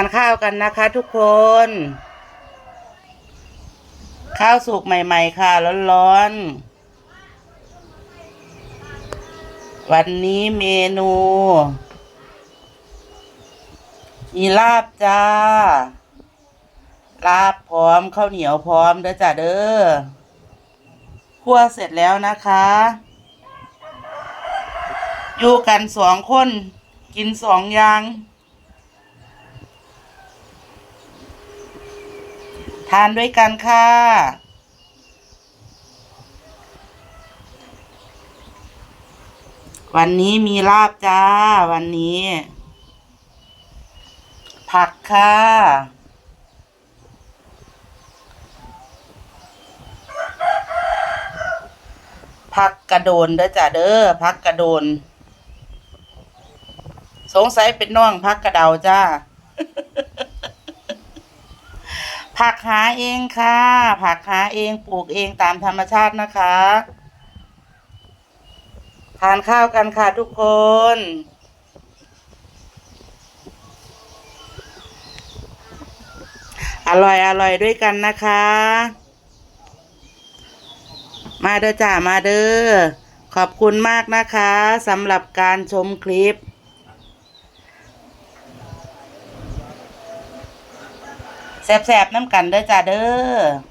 านข้าวกันนะคะทุกคน ข้าวสุกใหม่ ๆ ค่ะร้อนๆ วันนี้เมนูมีลาบจ้า ลาบพร้อมข้าวเหนียวพร้อมเด้อจ้าเด้อคั่วเสร็จแล้วนะคะ อยู่กันสองคน กินสองอย่าง ทานด้วยกันค่ะ วันนี้มีลาบจ้า วันนี้ ผักค่ะผักกระโดนเด้อจ้าเด้อผักกระโดน สงสัยเป็นน้องผักกระเดาจ้า ผักหาเองค่ะ ผักหาเองปลูกเองตามธรรมชาตินะคะทานข้าวกันค่ะทุกคน อร่อยอร่อยด้วยกันนะคะ มาเด้อจ้ามาเด้อขอบคุณมากนะคะสำหรับการชมคลิป แสบๆน้ำกันเด้อจ้าเด้อ